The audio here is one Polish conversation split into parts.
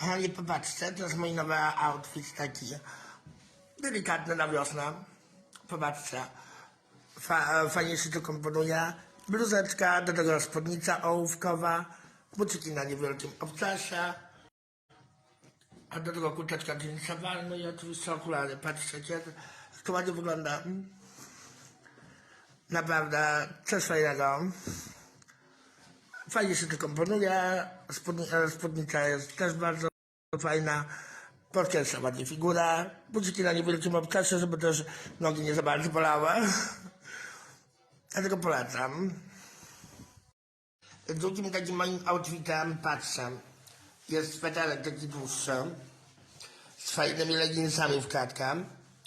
Kochani, popatrzcie, to jest mój nowy outfit taki delikatny na wiosnę. Popatrzcie. Fa, fajnie się to komponuje. Bluzeczka, do tego spódnica ołówkowa, buciki na niewielkim obcasie, a do tego kurteczka jeansowa, no i oczywiście okulary. Patrzcie, jak to ładnie wygląda. Naprawdę, coś fajnego. Fajnie się to komponuje. Spódni, e, spódnica jest też bardzo fajna. Podkreśla ładnie figurę. Buciki na niewielkim obcasie, żeby też nogi nie za bardzo bolały. Dlatego polecam. Drugim takim moim outfitem, patrzę, jest sweterek taki dłuższy z fajnymi leginsami w kratkę.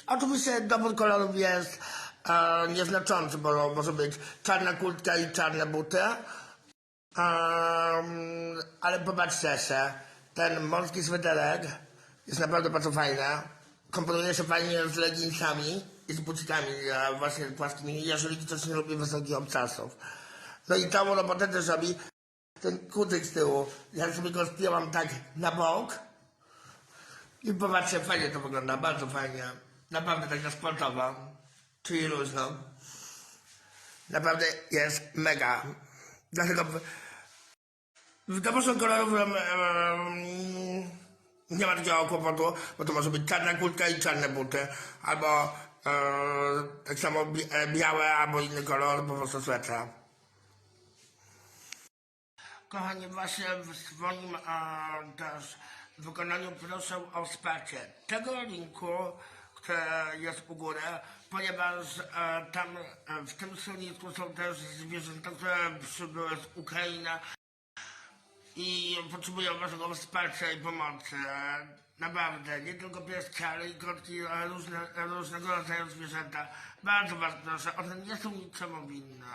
Oczywiście dobór kolorów jest e, nieznaczący, bo może być czarna kurtka i czarne buty. Ale popatrzcie się, ten morski sweterek jest naprawdę bardzo fajny. Komponuje się fajnie z leginsami i z bucikami e, właśnie płaskimi, jeżeli ktoś nie lubi wysokich obcasów. No i całą robotę też robi ten kutyk z tyłu. Ja sobie go spięłam tak na bok i popatrzcie, fajnie to wygląda, bardzo fajnie. Naprawdę tak na sportowo, czyli luźno. Naprawdę jest mega. Dlatego w- doborze kolorów em, em, nie ma takiego kłopotu, bo to może być czarna kurtka i czarne buty, albo e, tak samo e, białe, albo inny kolor, po prostu swetra. Kochani, właśnie w swoim e, też wykonaniu proszę o wsparcie tego linku, który jest u góry, ponieważ tam w tym stronisku są też zwierzęta, które przybyły z Ukrainy i potrzebują waszego wsparcia i pomocy. Naprawdę, nie tylko pieski, ale i kotki, e, różne, różnego rodzaju zwierzęta. Bardzo was proszę, one nie są niczemu winne.